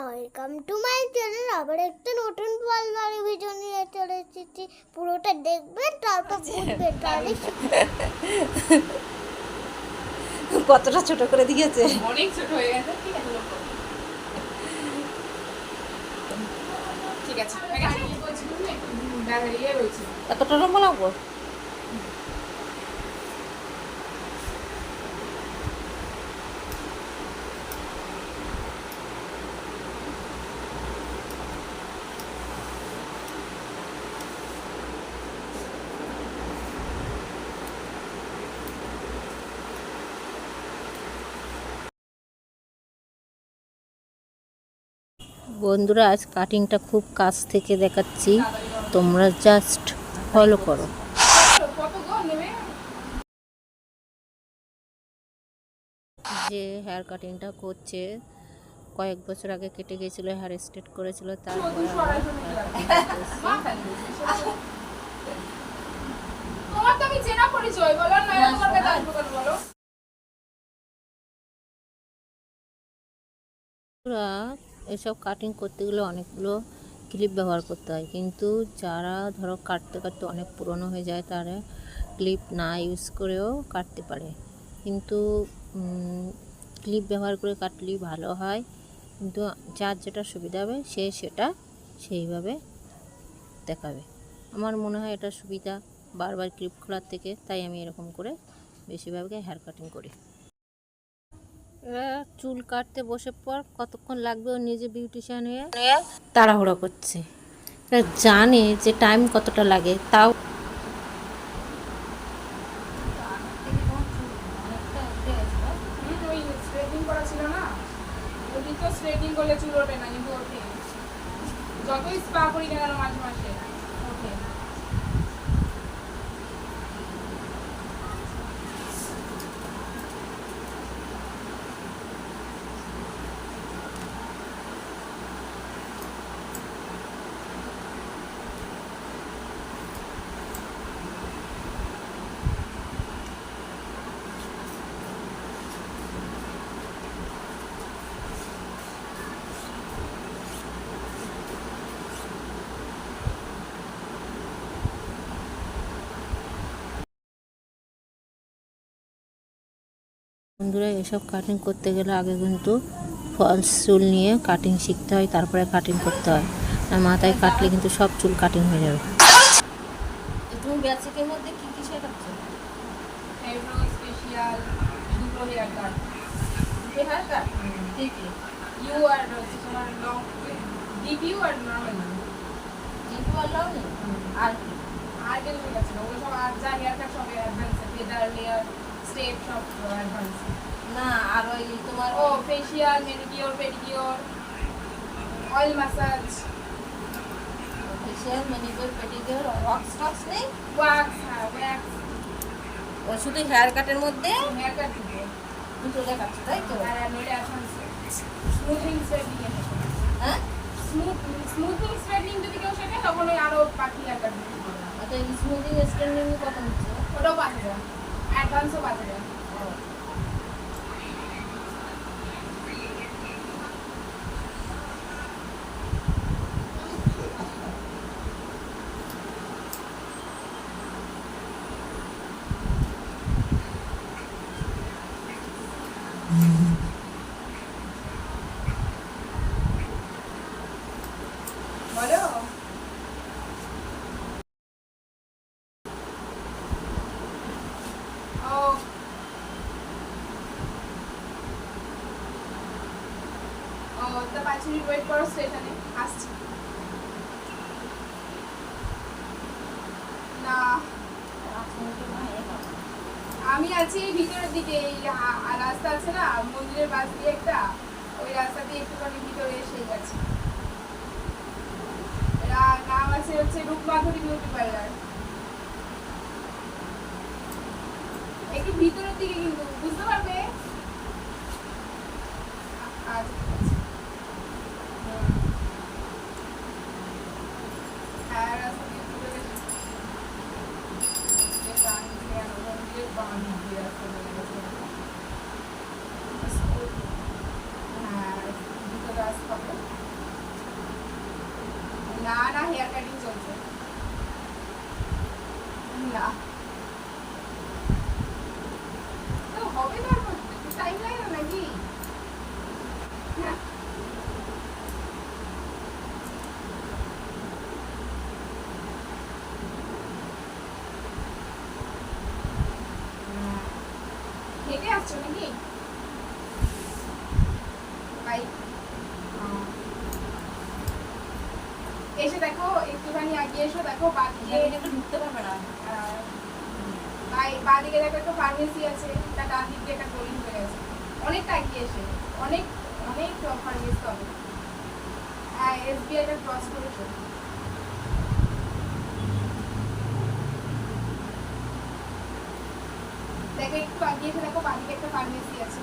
Welcome to my channel আবার একটা নতুন পালবাড়ি ভিডিও নিয়ে চলে এসেছি পুরোটা দেখবেন তারপর বুঝবেন তাহলে কতটা ছোট করে দিয়েছে? অনেক ছোট হয়ে গেছে ঠিক আছে ঠিক আছে ঠিক আছে কি বলছিলাম না একটু দেখা রয়েছে এতটা লম্বা লাগবো? বন্ধুরা আজ কাটিংটা খুব কাছ থেকে দেখাচ্ছি তোমরা জাস্ট ফলো করো যে হেয়ার কাটিংটা করছে কয়েক বছর আগে কেটে গেছিল হেয়ার স্ট্রেট করেছিল তারপরে দুশো আবার আড়াইশো hair মিটার। cutting করছে। মাথায় নিয়েছে, সেটা তো- তোমার তো আমি চেনা পরিচয় বলো না তোমার কাছে আসব কেন বলো বন্ধুরা এসব কাটিং করতে গেলে অনেকগুলো ক্লিপ ব্যবহার করতে হয়। কিন্তু যারা ধরো কাটতে কাটতে অনেক পুরনো হয়ে যায়, তারা ক্লিপ না ইউজ করেও কাটতে পারে। কিন্তু ক্লিপ ব্যবহার করে কাটলেই ভালো হয়। কিন্তু যার যেটা সুবিধা হবে, সে সেটা সেইভাবে দেখাবে। আমার মনে হয় এটা সুবিধা। বারবার ক্লিপ খোলার থেকে, তাই আমি এরকম করে বেশিরভাগই হেয়ার কাটিং করি। চুল কাটতে বসে পর কতক্ষণ লাগবে ও নিজে বিউটিশিয়ান হয়ে? তাড়াহুড়ো করছে। জানে যে টাইম কতটা লাগে তাও যতই স্পা করি না কেন মাঝে মাসে বন্ধুরা এসব কাটিং করতে গেলে আগে কিন্তু ফলস চুল নিয়ে কাটিং শিখতে হয় তারপরে কাটিং করতে হয়। আর মাথায় কাটলে কিন্তু সব চুল কাটিং হয়ে যাবে। তুমি বেসিকের মধ্যে কি কি শেখাচ্ছ? আইব্রো স্পেশাল দুটো হেয়ার কাট দুটো হেয়ার কাট ঠিক। ইউ আর হচ্ছে তোমার লং ডিপ ইউ আর নর্মাল আর আর কেন ঠিক আছে ওগুলো সব আর যা হেয়ার কাট সব অ্যাডভান্স ফেদার লেয়ার স্টেপ সব অ্যাডভান্স না আর ওই তোমার ও facial manicure pedicure oil massage facial manicure pedicure wax টক্স নেই? ওয়াক্স হ্যাঁ ওয়াক্স ও শুধু হেয়ার কাটের মধ্যে? হেয়ার কাট দিতে দুটো দেখাচ্ছ তাই তো? আর নইলে অ্যাডভান্স স্মুথিং স্ট্রেটনিং হ্যাঁ? স্মুথ স্মুথিং স্ট্রেটনিং যদি কেউ শেখে তখন ওই আরও হেয়ার কাট দিতে হবে আচ্ছা স্মুদিং স্ট্যান্ডিং কত নিচ্ছে? ওটাও পাঁচ হাজার। অ্যাডভান্সও পাঁচ হাজার বলো ও ও তা পাঁচ মিনিট ওয়েট করো স্টেশনে আসছি না আমি আছি ভিতরের দিকে, এই রাস্তা আছে না, মন্দিরের পাশ দিয়ে একটা, ওই রাস্তা দিয়ে একটুখানি ভিতরে এসে গেছি। নাম আছে হচ্ছে রূপমাধুরী বিউটি পার্লার। একটু ভিতরের দিকে কিন্তু, বুঝতে পারবে? আচ্ছা ঠিক আছে। হুম। হ্যাঁ রাস্তা দিয়ে ঢুকে গেছে। যে ডান দিকে আর ওখান দিয়ে বাম দিকে রাস্তা চলে গেছে। হ্যাঁ, দুটো রাস্তা না না হেয়ার কাটিং চলছে না তো হবে তারপর টাইম লাগে না নাকি হ্যাঁ। হেঁটে আসছো নাকি এসে দেখো একটুখানি আগিয়ে এসো দেখো বাদিকে ঢুকতে পারবে না। বাদিকে দেখো একটা ফার্মেসি আছে তার ডান দিকে একটা গলি হয়ে গেছে। অনেকটা আগিয়ে এসে অনেক অনেক ফার্মেসি হবে। হ্যাঁ এসবিআইটা ক্রস করেছ। দেখো একটু আগিয়ে এসে দেখো বাদিকে একটা ফার্মেসি আছে।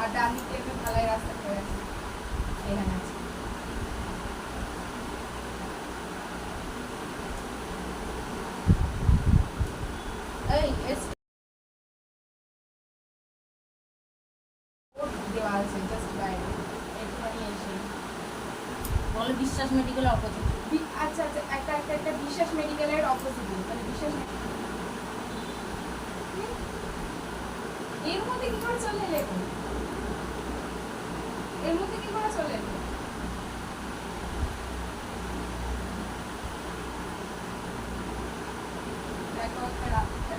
আর ডান দিকে একটা ঢালাই রাস্তা হয়ে গেছে এখানে আছে। আছে বিশ্বাস মেডিকেল অপোজিট আচ্ছা আচ্ছা একটা একটা একটা বিশ্বাস মেডিকেলের অপোজিটে মানে বিশ্বাস এর মধ্যে কি করে চলে এলে এর মধ্যে কি করে চলে এলে?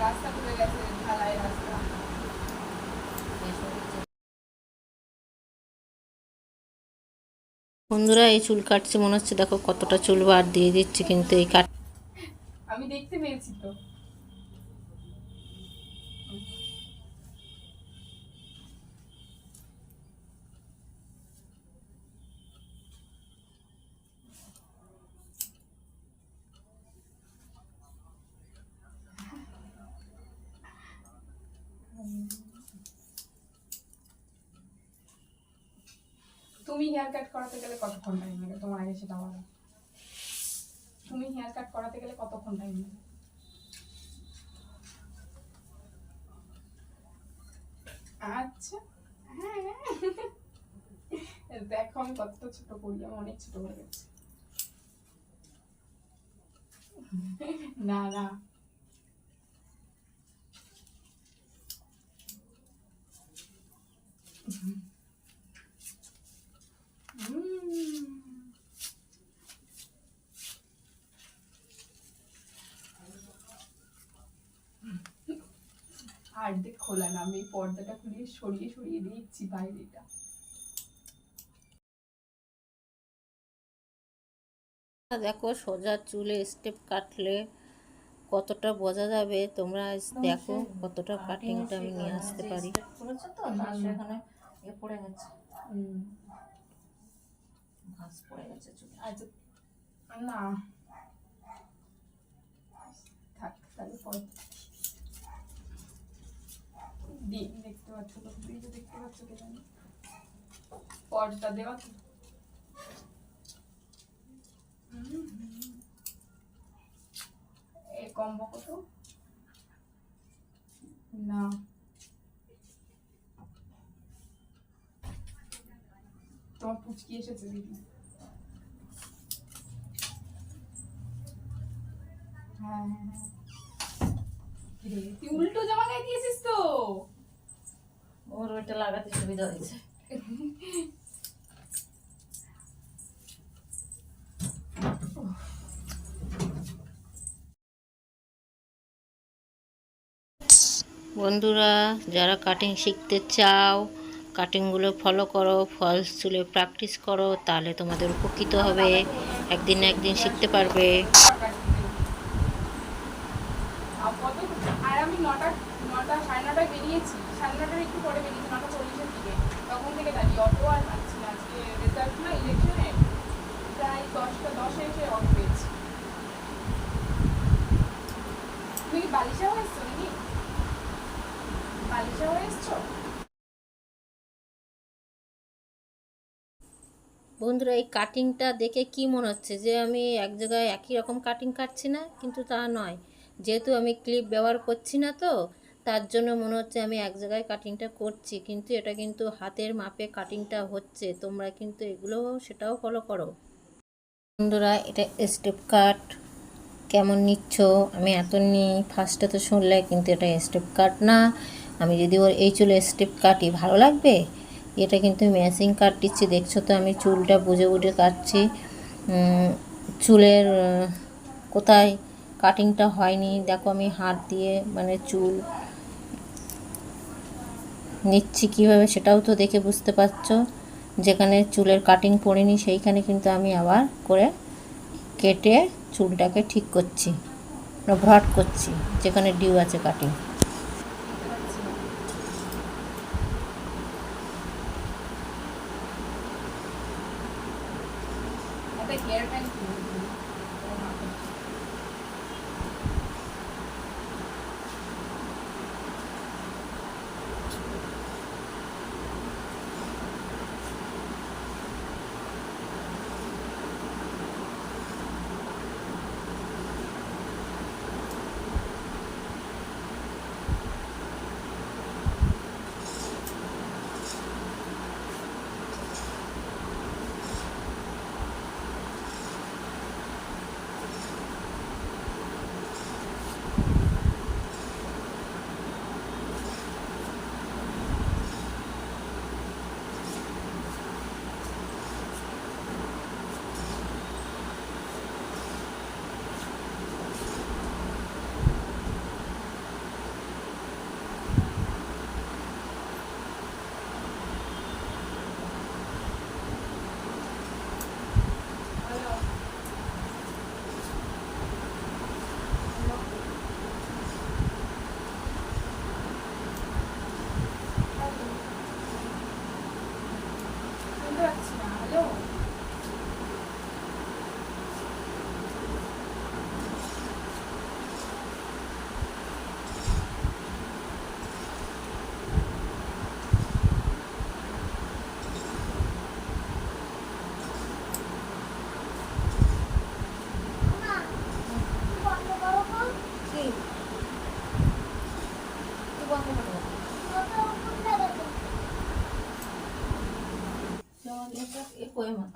রাস্তা খুলে গেছে ঢালাই রাস্তা। বন্ধুরা এই চুল কাটছে মনে হচ্ছে দেখো কতটা চুল বার দিয়ে দিচ্ছে কিন্তু এই কাট আমি দেখতে পেয়েছি তো। হেয়ার কাট করাতে গেলে কতক্ষণ টাইম লাগে? তোমার আগে সেটা বলো। তুমি হেয়ার কাট করাতে গেলে কতক্ষণ টাইম লাগে? আচ্ছা। হ্যাঁ দেখো আমি কতটা ছোট করি আমি অনেক ছোট হয়ে গেছি। না না। উম। খোলা না আমি পর্দাটা সরিয়ে সরিয়ে বাইরেটা। দেখো সোজা চুলে স্টেপ কাটলে কতটা বোঝা যাবে। তোমরা দেখো কতটা কাটিংটা আমি নিয়ে আসতে পারি। তো তার সেখানে এ পড়ে গেছে। ঘাস পড়ে গেছে চুলে আচ্ছা না। থাক তাহলে পরে দিন দেখতে পাচ্ছ তো দিদি দেখতে পাচ্ছ কি জানি। পরটা দেওয়া তো। হুম। এ কম্বো কত? না। তোমার পুচকি এসেছে দিদি। হ্যাঁ। তুই উল্টো জামা গায়ে দিয়েছিস তো? ওর ওইটা লাগাতে সুবিধা হয়েছে। বন্ধুরা যারা কাটিং শিখতে চাও কাটিংগুলো ফলো করো ফলস চুলে প্র্যাকটিস করো তাহলে তোমাদের উপকৃত হবে। একদিন না একদিন শিখতে পারবে আপাতত আর আমি নটা নটা সাড়ে নটায় বেরিয়েছি সাড়ে নটার একটু পরে বেরিয়েছি নটা চল্লিশের দিকে। তখন থেকে দাঁড়িয়ে অটো আর পাচ্ছি না। আজকে রেজাল্ট না ইলেকশনে প্রায় দশটা, দশে এসে অটো পেয়েছি। তুমি বালিশাও এসছো নাকি? বালিশাও এসছো? বন্ধুরা, এই কাটিংটা দেখে কি মনে হচ্ছে যে আমি এক জায়গায় একই রকম কাটিং কাটছি না? কিন্তু তা নয়। যেহেতু আমি ক্লিপ ব্যবহার করছি না তো তার জন্য মনে হচ্ছে আমি এক জায়গায় কাটিংটা করছি, কিন্তু এটা কিন্তু হাতের মাপে কাটিংটা হচ্ছে। তোমরা কিন্তু এগুলো সেটাও ফলো করো। বন্ধুরা, এটা স্টেপ কাট কেমন নিচ্ছ? আমি এত নিই ফার্স্টে তো শুনলে কিন্তু এটা স্টেপ কাট না। আমি যদি ওর এই চুলে স্টেপ কাটি ভালো লাগবে? এটা কিন্তু ম্যাচিং কাট দিচ্ছি। দেখছ তো, আমি চুলটা বুঝে বুঝে কাটছি। চুলের কোথায় কাটিংটা হয়নি। দেখো আমি হাত দিয়ে মানে চুল নিচ্ছি কীভাবে সেটাও তো দেখে বুঝতে পারছ। যেখানে চুলের কাটিং পড়েনি, সেইখানে কিন্তু আমি আবার করে কেটে চুলটাকে ঠিক করছি মানে ভ্রট করছি, যেখানে ডিউ আছে কাটিং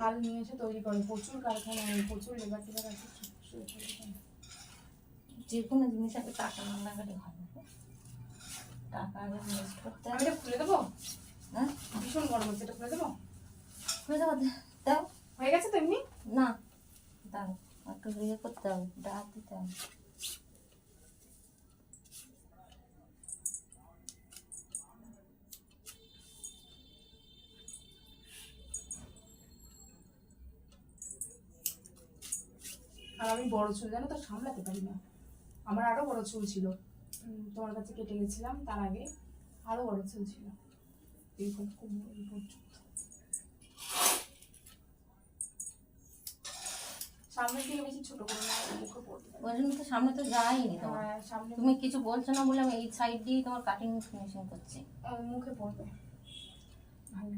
কাল নিয়ে এসে তৈরি করে। প্রচুর কারখানা প্রচুর লেবার টেবার আছে যে কোনো জিনিস আগে টাকা না লাগালে না টাকা আগে ইনভেস্ট করতে আমি এটা খুলে দেবো? হ্যাঁ? ভীষণ গরম হচ্ছে এটা খুলে দেবো? খুলে দেবো দাও। হয়ে গেছে তো এমনি? না দাও একটু ইয়ে করতে হবে ডাক দিতে হবে। আর আমি বড় চুল জানো তো সামলাতে পারি না। আমার আরও বড় চুল ছিল। তোমার কাছে কেটে গেছিলাম তার আগে আরও বড় চুল ছিল। এই পর্যন্ত। সামনের দিকে বেশি ছোট করে না মুখে পড়তে। তো সামনে তো যায়নি তোমার। হ্যাঁ, সামনে। তুমি কিছু বলছো না বলে আমি এই সাইড দিয়ে তোমার কাটিং ফিনিশিং করছি। মুখে পড়বে। ভালো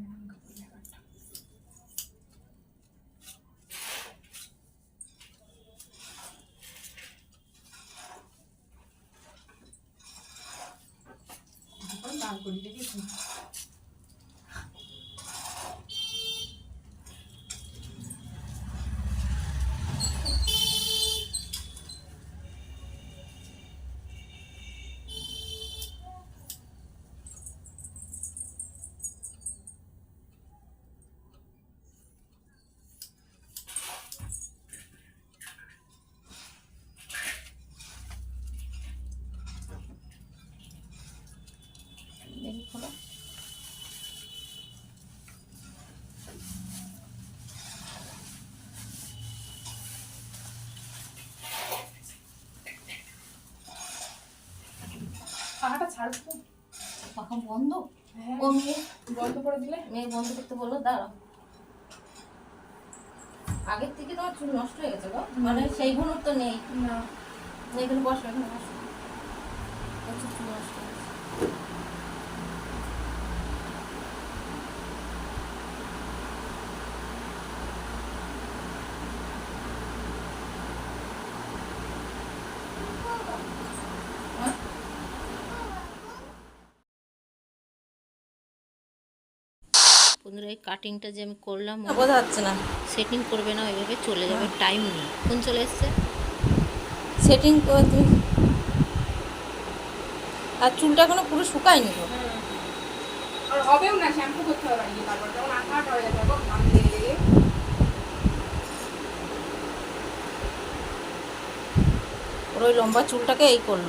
ছাড়বো পাখা বন্ধ? হ্যাঁ। ও মেয়ে? বন্ধ করে দিলে? মেয়ে বন্ধ করতে বলল দাঁড়াও। আগের থেকে তোমার চুল নষ্ট হয়ে গেছে গো। মানে সেই গুণর তো নেই। না। এখানে বসো এখানে বসো প্রচুর চুল নষ্ট হয়ে গেছে। হ্যাঁ? বন্ধুরা এই কাটিংটা যে আমি করলাম বোঝা যাচ্ছে না। সেটিং করবে না ওইভাবে চলে যাবে টাইম নেই। কোন চলে এসছে? সেটিং আর চুলটা এখনও পুরো শুকায়নি তো? আর হবেও না শ্যাম্পু করতে হবে বাড়িতে তখন আঠা আঠা হয়ে যাবে ওর ওই লম্বা চুলটাকে এই করল।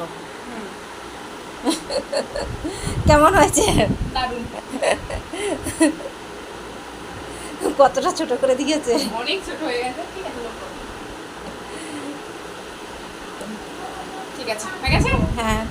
কেমন হয়েছে? দারুণ। কতটা ছোট করে দিয়েছে? অনেক ছোট হয়ে গেছে ঠিক আছে হয়ে গেছে? হ্যাঁ।